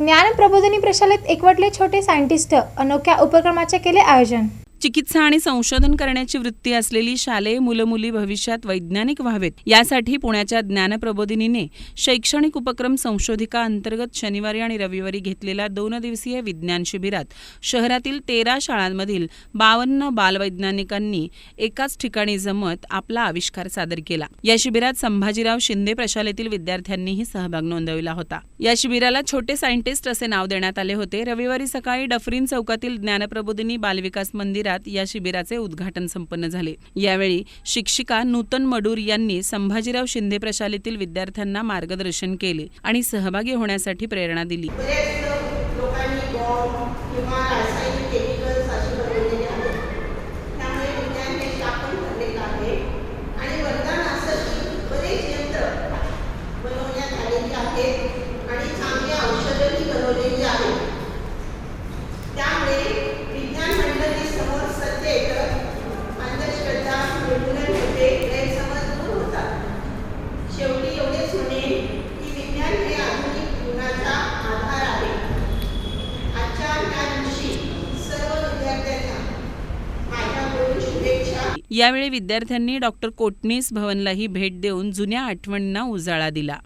ज्ञान प्रबोधनी प्रशालेत एकवटले छोटे सायंटिस्ट अनोख्या उपक्रमाचे केले आयोजन. चिकित्सा आणि संशोधन करण्याची वृत्ती असलेली शालेय मुलं मुली भविष्यात वैज्ञानिक व्हावेत. यासाठी पुण्याच्या ज्ञानप्रबोधिनीने शैक्षणिक उपक्रम संशोधिका अंतर्गत शनिवारी आणि रविवारी घेतलेल्या दोन दिवसीय विज्ञान शिबिरात शहरातील तेरा शाळांमधील बावन्न बालवैज्ञानिकांनी एकाच ठिकाणी जमत आपला आविष्कार सादर केला. या शिबिरात संभाजीराव शिंदे प्रशालेतील विद्यार्थ्यांनीही सहभाग नोंदविला होता. या शिबिराला छोटे सायंटिस्ट असे नाव देण्यात आले होते. रविवारी सकाळी डफरीन चौकातील ज्ञानप्रबोधिनी बालविकास मंदिर शिबिरात या शिबिराचे उद्घाटन संपन्न झाले. यावेळी शिक्षिका नूतन मडूर यांनी संभाजीराव शिंदे प्रशालेतील विद्यार्थ्यांना मार्गदर्शन केले आणि सहभागी होण्यासाठी प्रेरणा दिली. यावेळी विद्यार्थ्यांनी डॉक्टर कोटणीस भवनलाही भेट देऊन जुन्या आठवणींना उजाळा दिला.